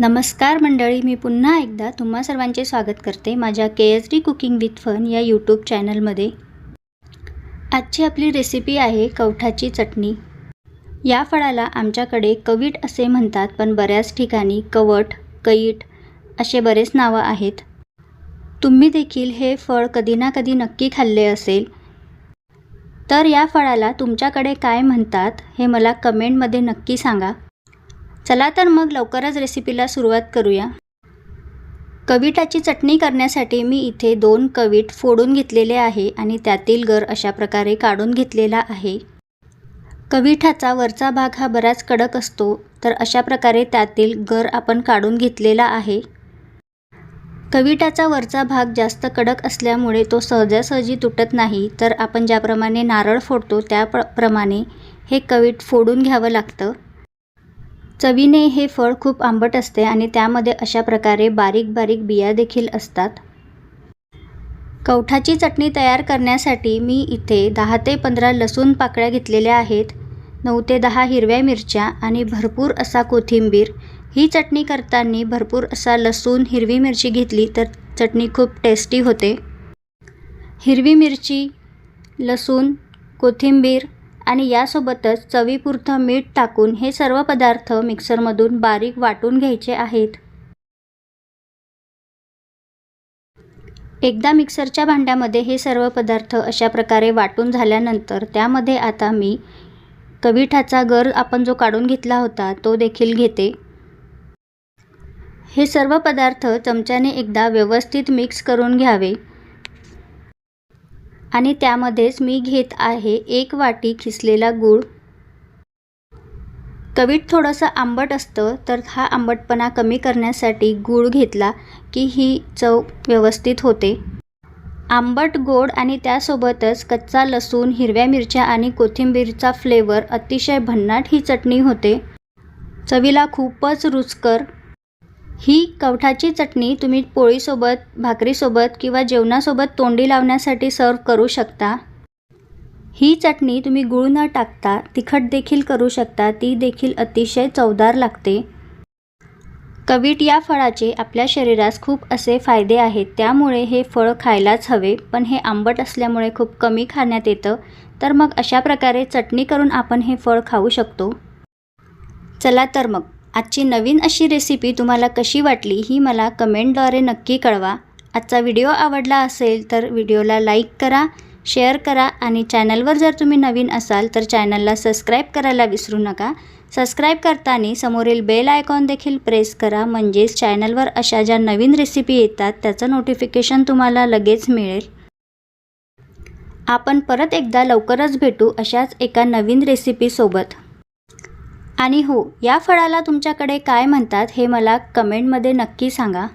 नमस्कार मंडळी मी पुन्हा एकदा तुम्हा सर्वांचे स्वागत करते माझ्या K H D cooking with fun या यूट्यूब चॅनलमध्ये. आजची आपली रेसिपी आहे कवठाची चटणी. या फळाला आमच्याकडे कवीट असे म्हणतात पण बऱ्याच ठिकाणी कवट कैट असे बरेच नावं आहेत. तुम्ही देखील हे फळ कधी ना कधी नक्की खाल्ले असेल. तर या फळाला तुमच्याकडे काय म्हणतात हे मला कमेंटमध्ये नक्की सांगा. चला तर मग लवकरच रेसिपीला सुरुवात करूया. कविटाची चटणी करण्यासाठी मी इथे दोन कवीट फोडून घेतलेले आहे आणि त्यातील गर अशा प्रकारे काढून घेतलेला आहे. कविठाचा वरचा भाग हा बराच कडक असतो तर अशा प्रकारे त्यातील गर आपण काढून घेतलेला आहे. कविटाचा वरचा भाग जास्त कडक असल्यामुळे तो सहजासहजी तुटत नाही तर आपण ज्याप्रमाणे नारळ फोडतो त्या प्र प्रमाणे हे कवीट फोडून घ्यावं लागतं. चवीने हे फळ खूप आंबट असते आणि त्यामध्ये अशा प्रकारे बारीक बारीक बिया देखील असतात. कवठाची चटणी तयार करण्यासाठी मी इथे दहा ते पंधरा लसूण पाकळ्या घेतलेल्या आहेत नऊ ते दहा हिरव्या मिरच्या आणि भरपूर असा कोथिंबीर. ही चटणी करताना भरपूर असा लसूण हिरवी मिरची घेतली तर चटणी खूप टेस्टी होते. हिरवी मिरची लसूण कोथिंबीर आणि यासोबतच चवीपुरतं मीठ टाकून हे सर्व पदार्थ मिक्सरमधून बारीक वाटून घ्यायचे आहेत. एकदा मिक्सरच्या भांड्यामध्ये हे सर्व पदार्थ अशा प्रकारे वाटून झाल्यानंतर त्यामध्ये आता मी कविठाचा गर आपण जो काढून घेतला होता तो देखील घेते. हे सर्व पदार्थ चमच्याने एकदा व्यवस्थित मिक्स करून घ्यावे. आणि त्यामध्येच मी घेत आहे एक वाटी खिसलेला गूळ. कवीट थोडंसं आंबट असतं तर हा आंबटपणा कमी करण्यासाठी गूळ घेतला की ही चव व्यवस्थित होते. आंबट गोड आणि त्यासोबतच कच्चा लसूण हिरव्या मिरच्या आणि कोथिंबीरचा फ्लेवर अतिशय भन्नाट ही चटणी होते. चवीला खूपच रुचकर ही कवठाची चटणी तुम्ही पोळीसोबत भाकरीसोबत किंवा जेवणासोबत तोंडी लावण्यासाठी सर्व करू शकता. ही चटणी तुम्ही गूळ न टाकता तिखट देखील करू शकता ती देखील अतिशय चवदार लागते. कवीट या फळाचे आपल्या शरीरास खूप असे फायदे आहेत त्यामुळे हे फळ खायलाच हवे पण हे आंबट असल्यामुळे खूप कमी खाण्यात येतं तर मग अशा प्रकारे चटणी करून आपण हे फळ खाऊ शकतो. चला तर मग. आजची नवीन अशी रेसिपी तुम्हाला कशी वाटली ही मला कमेंटद्वारे नक्की कळवा. आजचा व्हिडिओ आवडला असेल तर व्हिडिओला लाईक करा शेअर करा आणि चॅनलवर जर तुम्ही नवीन असाल तर चॅनलला सबस्क्राईब करायला विसरू नका. सबस्क्राईब करताना समोरील बेल आयकॉन देखील प्रेस करा. म्हणजेच चॅनलवर अशा ज्या नवीन रेसिपी येतात त्याचं नोटिफिकेशन तुम्हाला लगेच मिळेल. आपण परत एकदा लवकरच भेटू अशाच एका नवीन रेसिपीसोबत आणि हो या फळाला तुमच्याकडे काय म्हणतात हे मला कमेंटमध्ये नक्की सांगा.